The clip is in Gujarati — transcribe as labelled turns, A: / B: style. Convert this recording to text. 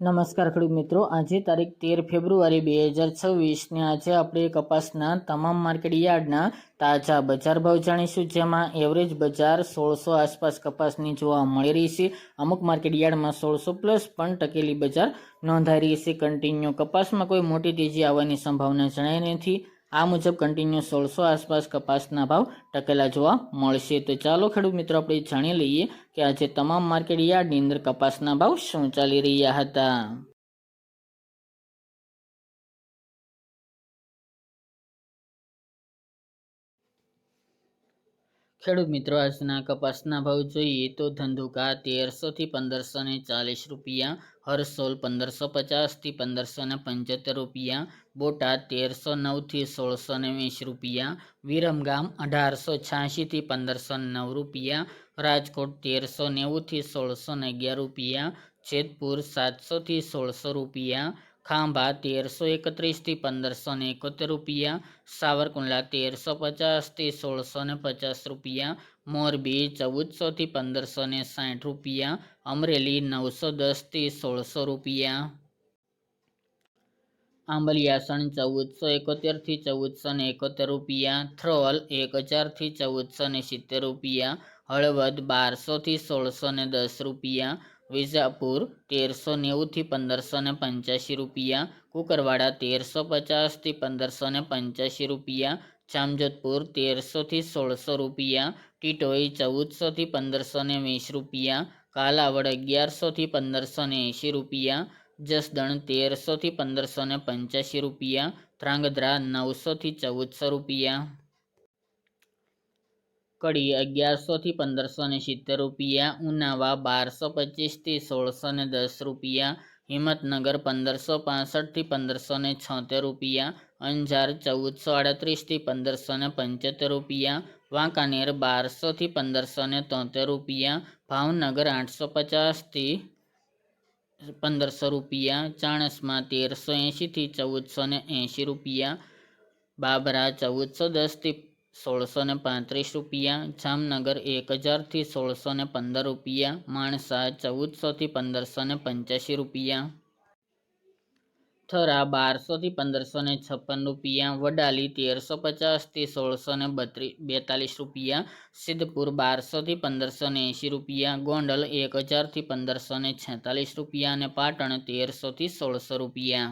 A: નમસ્કાર ખેડૂત મિત્રો. આજે તારીખ તેર ફેબ્રુઆરી બે હજાર છવ્વીસને આજે આપણે કપાસના તમામ માર્કેટ યાર્ડના તાજા બજાર ભાવ જાણીશું, જેમાં એવરેજ બજાર સોળસો આસપાસ કપાસની જોવા મળી રહી છે. અમુક માર્કેટ યાર્ડમાં સોળસો પ્લસ પણ ટકેલી બજાર નોંધાઈ રહી છે. કન્ટિન્યુ કપાસમાં કોઈ મોટી તેજી આવવાની સંભાવના જણાઈ નથી. આ મુજબ કન્ટિન્યુ સોળસો આસપાસ કપાસના ભાવ ટકેલા જોવા મળશે. તો ચાલો ખેડૂત મિત્રો, આપણે જાણી લઈએ કે આજે તમામ માર્કેટ યાર્ડની અંદર કપાસના ભાવ શું ચાલી રહ્યા હતા? ખેડૂત મિત્રો, આજના કપાસના ભાવ જોઈએ તો ધંધુકા તેરસોથી પંદરસો ને ચાલીસ રૂપિયા, હરસોલ પંદરસો પચાસથી પંદરસો ને પંચોતેર રૂપિયા, બોટાદ તેરસો નવથી સોળસો ને વીસ રૂપિયા, વિરમગામ અઢારસો છ્યાસીથી પંદરસો નવ રૂપિયા, રાજકોટ તેરસો નેવુંથી સોળસો ને અગિયાર રૂપિયા, જેતપુર સાતસોથી સોળસો રૂપિયા ખાંભા તેરસો એકત્રીસથી પંદરસો ને એકોતેર રૂપિયા, સાવરકુંડલા તેરસો પચાસથી સોળસો ને પચાસ રૂપિયા, મોરબી ચૌદસોથી પંદરસો ને સાઠ રૂપિયા, અમરેલી નવસો દસથી સોળસો રૂપિયા. આંબલિયાસણ ચૌદસો એકોતેરથી ચૌદસો ને એકોતેર રૂપિયા, થ્રોલ એક હજારથી ચૌદસો ને સિત્તેર રૂપિયા, હળવદ બારસોથી સોળસો ને દસ રૂપિયા વિજાપુર તેરસો નેવુંથી પંદરસો ને પંચ્યાસી રૂપિયા, કુકરવાડા તેરસો પચાસથી પંદરસો ને પંચ્યાસી રૂપિયા, જામજોધપુર તેરસોથી સોળસો રૂપિયા, ટીટોઈ ચૌદસોથી પંદરસો ને વીસ રૂપિયા, કાલાવડ અગિયારસોથી પંદરસો ને એંશી રૂપિયા, જસદણ તેરસોથી પંદરસો ને પંચ્યાસી રૂપિયા, ધ્રાંગધ્રા નવસોથી ચૌદસો રૂપિયા. કડી અગિયારસોથી પંદરસો ને સિત્તેર રૂપિયા, ઉનાવા બારસો પચીસથી સોળસો ને દસ રૂપિયા, હિંમતનગર પંદરસો પાસઠથી પંદરસો ને છોતેર રૂપિયા, અંજાર ચૌદસો આડત્રીસથી પંદરસો ને પંચોતેર રૂપિયા, વાંકાનેર બારસોથી પંદરસો ને તોતેર રૂપિયા, ભાવનગર આઠસો પચાસથી પંદરસો રૂપિયા, ચાણસમાં તેરસો એંશીથી ચૌદસો ને એંશી રૂપિયા, બાબરા ચૌદસો દસથી સોળસો ને પાંત્રીસ રૂપિયા, જામનગર એક હજારથી સોળસો ને પંદર રૂપિયા, માણસા ચૌદસોથી પંદરસો ને પંચ્યાસી રૂપિયા. થરા બારસોથી પંદરસો ને છપ્પન રૂપિયા, વડાલી તેરસો પચાસથી સોળસો ને બત્રીસ બેતાલીસ રૂપિયા, સિદ્ધપુર બારસોથી પંદરસો ને એંશી રૂપિયા, ગોંડલ એક હજારથી પંદરસો ને છેતાલીસ રૂપિયા અને પાટણ તેરસોથી સોળસો રૂપિયા.